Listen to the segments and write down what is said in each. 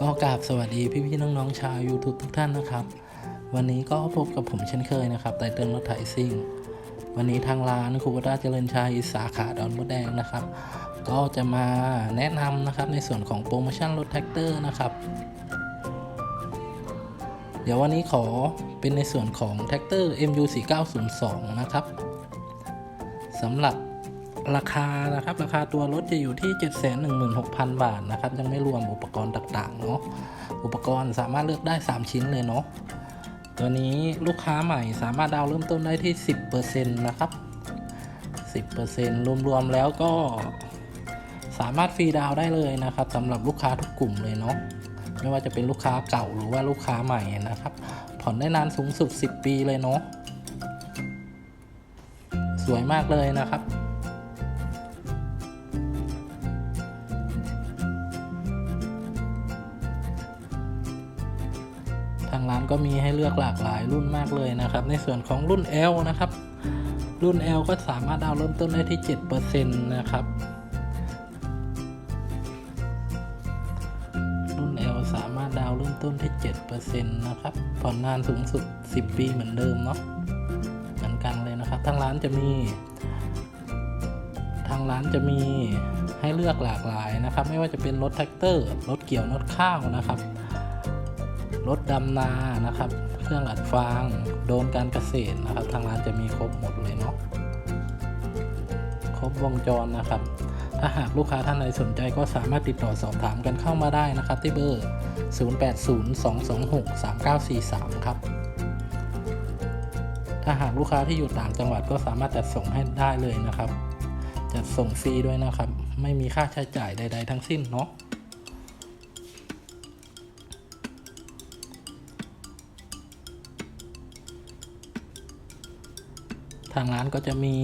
ก็กราบสวัสดีพี่ๆน้องๆชาว YouTube ทุกท่านนะครับ วันนี้ก็พบกับผมเช่นเคยนะครับไตเติ้ลรถไถซิ่ง วันนี้ทางร้านคูบต้าเจริญชัยสาขาดอนมดแดงนะครับ ก็จะมาแนะนำนะครับในส่วนของโปรโมชั่นรถแท็กเตอร์นะครับ เดี๋ยววันนี้ขอเป็นในส่วนของแท็กเตอร์ MU 4902 นะครับสำหรับ ราคานะครับ ราคาตัวรถจะอยู่ที่ 716,000 บาทนะครับ ยังไม่รวมอุปกรณ์ต่างๆเนาะอุปกรณ์สามารถเลือกได้ 3 ชิ้นเลยเนาะตัวนี้ลูกค้าใหม่สามารถดาวน์เริ่มต้นได้ที่ 10%นะครับ 10%รวมๆแล้วก็สามารถฟรีดาวน์ได้เลยนะครับสำหรับลูกค้าทุกกลุ่มเลยเนาะไม่ว่าจะเป็นลูกค้าเก่าหรือว่าลูกค้าใหม่นะครับ ผ่อนได้นานสูงสุด 10 ปีเลยเนาะสวยมากเลยนะครับางร้านก็มีให้เลือกหลากหลายรุ่นมากเลยนะครับ ในส่วนของรุ่น L นะครับ รุ่น L ก็สามารถดาวน์เริ่มต้นได้ที่ 7%นะครับ รุ่น L สามารถดาวน์เริ่มต้นที่ 7%นะครับ ผ่อนนานสูงสุด 10 ปีเหมือนเดิมเนาะ เหมือนกันเลยนะครับ ทางร้านจะมี ทางร้านจะมีให้เลือกหลากหลายนะครับ ไม่ว่าจะเป็นรถแท็กเตอร์ รถเกี่ยวนดข้าวนะครับ รถดำนานะครับ เครื่องอัดฟางโดนการเกษตรนะครับ ทางร้านจะมีครบหมดเลยเนาะครบวงจรนะครับ ถ้าหากลูกค้าท่านใดสนใจก็สามารถติดต่อสอบถามกันเข้ามาได้นะครับ ที่เบอร์ 0802263943 ครับ ถ้าหากลูกค้าที่อยู่ต่างจังหวัดก็สามารถจัดส่งให้ได้เลยนะครับ จัดส่งฟรีด้วยนะครับ ไม่มีค่าใช้จ่ายใด ๆ ทั้งสิ้นเนาะ ทางร้านก็จะมี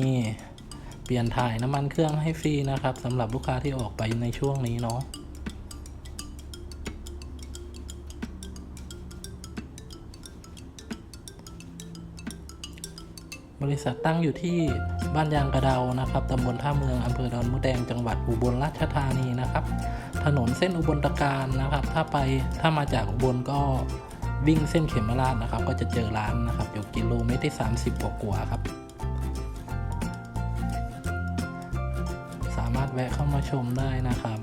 เปลี่ยนถ่ายน้ำมันเครื่องให้ฟรีนะครับสำหรับลูกค้าที่ออกไปในช่วงนี้เนาะบริษัทตั้งอยู่ที่บ้านยางกระเดานะครับตำบลท่าเมืองอำเภอดอนมะแดงจังหวัดอุบลราชธานีนะครับ ถนนเส้นอุบลตะการนะครับ ถ้าไปถ้ามาจากอุบลก็วิ่งเส้นเขมราชนะครับ ก็จะเจอร้านนะครับอยู่กิโลเมตรที่ 30กว่าๆครับามารถแวะเข้ามาชมได้นะครับ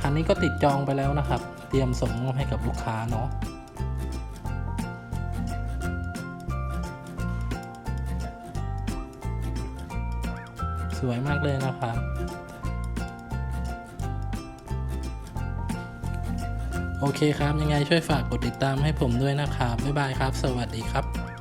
คันนี้ก็ติดจองไปแล้วนะครับ เตรียมส่งมอบให้กับลูกค้าเนาะสวยมากเลยนะครับโอเคครับ ยังไงช่วยฝากกดติดตามให้ผมด้วยนะครับ บ๊ายบายครับ สวัสดีครับ